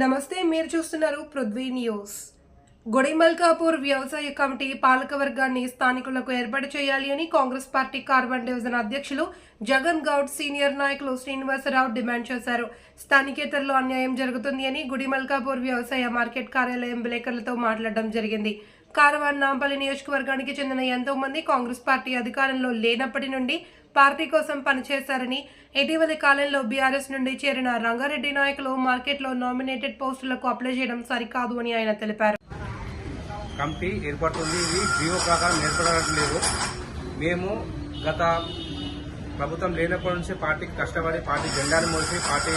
నమస్తే మీరు చూస్తున్నారు పృథ్వీ న్యూస్. గుడిమల్కాపూర్ వ్యవసాయ కమిటీ పాలకవర్గాన్ని స్థానికులకు ఏర్పాటు చేయాలి అని కాంగ్రెస్ పార్టీ కార్బన్ డివిజన్ అధ్యక్షులు జగన్ గౌడ్ సీనియర్ నాయకులు శ్రీనివాసరావు డిమాండ్ చేశారు. స్థానికేతరులో అన్యాయం జరుగుతుంది అని గుడిమల్కాపూర్ వ్యవసాయ మార్కెట్ కార్యాలయం విలేకరులతో మాట్లాడడం జరిగింది. కారవాన్ నాంపల్లి నియోజకవర్గానికి చెందిన ఎంతో మంది కాంగ్రెస్ పార్టీ అధికారంలో లేనప్పటి నుండి పార్టీ కోసం పనిచేశారని ఇటీవలి కాలంలో బీఆర్ఎస్ నుండి చేరిన రంగారెడ్డి నాయకులు మార్కెట్లో నామినేటెడ్ పోస్టులకు అప్లై చేయడం సరికాదు అని ఆయన తెలిపారు. కమిటీ ఏర్పడుతుంది ఇది జీవో ప్రకారం ఏర్పడట్లేదు మేము గత ప్రభుత్వం లేనప్పటి నుంచి పార్టీకి కష్టపడి పార్టీ జెండాను మోసి పార్టీ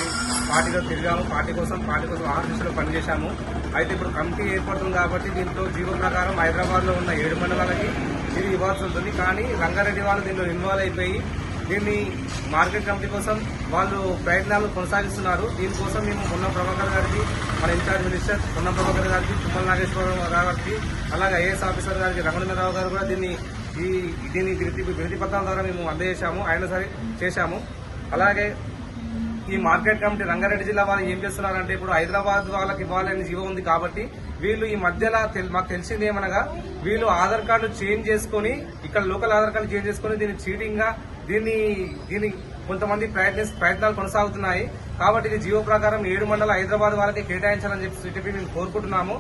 పార్టీలో తిరిగాము పార్టీ కోసం పార్టీ కోసం ఆఫీసులో పనిచేశాము. అయితే ఇప్పుడు కమిటీ ఏర్పడుతుంది కాబట్టి దీంట్లో జీవో ప్రకారం హైదరాబాద్లో ఉన్న ఏడు మండలాలకి ఇది ఇవ్వాల్సి ఉంటుంది. కానీ రంగారెడ్డి వాళ్ళు దీనిలో ఇన్వాల్వ్ అయిపోయి దీన్ని మార్కెట్ కమిటీ కోసం వాళ్ళు ప్రయత్నాలు కొనసాగిస్తున్నారు. దీనికోసం మేము ఉన్న ప్రభాకర్ గారికి మన ఇన్ఛార్జ్ మినిస్టర్ ఉన్న ప్రభాకర్ గారికి తుమ్మల నాగేశ్వరరావు గారికి అలాగే ఐఏఎస్ ఆఫీసర్ గారికి రమణరావు గారు కూడా దీన్ని ఈ దీని వినతి పత్రాల ద్వారా మేము అందజేశాము ఆయన సరే చేశాము. అలాగే ఈ మార్కెట్ కమిటీ రంగారెడ్డి జిల్లా వాళ్ళు ఏం చేస్తున్నారంటే ఇప్పుడు హైదరాబాద్ వాళ్ళకి ఇవ్వాలని జీవో ఉంది కాబట్టి వీళ్ళు ఈ మధ్యలో తెల్- మాకు తెలిసింది ఏమనగా వీళ్ళు ఆధార్ కార్డు చేంజ్ చేసుకొని ఇక్కడ లోకల్ ఆధార్ కార్డు చేంజ్ చేసుకొని దీన్ని చీటింగ్గా దీన్ని దీన్ని కొంతమంది ప్రయత్న ప్రయత్నాలు కొనసాగుతున్నాయి. కాబట్టి ఇది జీవో ప్రకారం ఏడు మండల హైదరాబాద్ వాళ్ళకి కేటాయించాలని చెప్పి చెప్పి మేము కోరుకుంటున్నాము.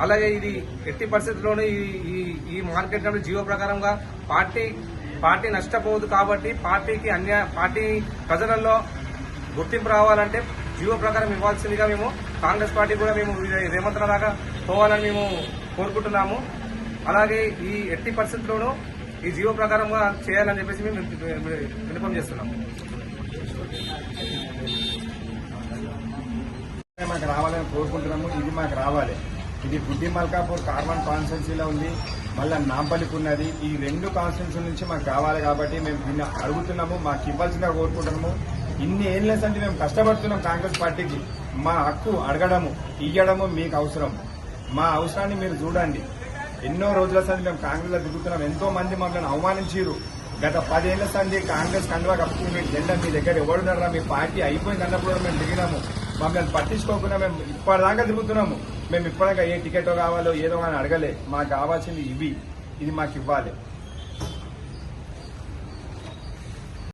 అలాగే ఇది ఎట్టి పరిస్థితుల్లోనూ ఈ ఈ- ఈ మార్కెట్ జియో జీవో ప్రకారంగా పార్టీ పార్టీ నష్టపోదు కాబట్టి పార్టీకి అన్య పార్టీ ప్రజలలో గుర్తింపు రావాలంటే జీవో ప్రకారం ఇవ్వాల్సిందిగా మేము కాంగ్రెస్ పార్టీ కూడా మేము రేవంత్ దాకా పోవాలని మేము కోరుకుంటున్నాము. అలాగే ఈ ఎట్టి పరిస్థితుల్లోనూ ఈ జీవో ప్రకారంగా చేయాలని చెప్పేసి మేము విన్నపం చేస్తున్నాము. మాకు రావాలని కోరుకుంటున్నాము. ఇది మాకు రావాలి. ఇది గుడ్డి మల్కాపూర్ కార్బన్ కాన్స్టెన్సీలో ఉంది. మళ్ళీ నాంపల్లికి ఉన్నది ఈ రెండు కాన్స్టెన్సీ నుంచి మాకు కావాలి కాబట్టి మేము దీన్ని అడుగుతున్నాము మాకు ఇవ్వాల్సిందిగా కోరుకుంటున్నాము. ఇన్ని ఏళ్ళ లేదంటే మేము కష్టపడుతున్నాం కాంగ్రెస్ పార్టీకి. మా హక్కు అడగడము ఇయ్యడము మీకు అవసరం. మా అవసరాన్ని మీరు చూడండి. ఎన్నో రోజుల సంది మేము కాంగ్రెస్లో దిగుతున్నాం ఎంతో మంది మమ్మల్ని అవమానించారు గత పదేళ్ళ సంది కాంగ్రెస్ కండువా కప్పుకుని మీ జెండా మీ దగ్గర ఎవరున్నారా? మీ పార్టీ అయిపోయింది అన్నప్పుడు మేము దిగినాము. మమ్మల్ని పట్టించుకోకుండా మేము ఇప్పటిదాకా తిరుగుతున్నాము. మేము ఇప్పటిదాకా ఏ టికెట్ కావాలో ఏదో అని అడగలే. మాకు కావాల్సింది ఇవి. ఇది మాకు ఇవ్వాలి.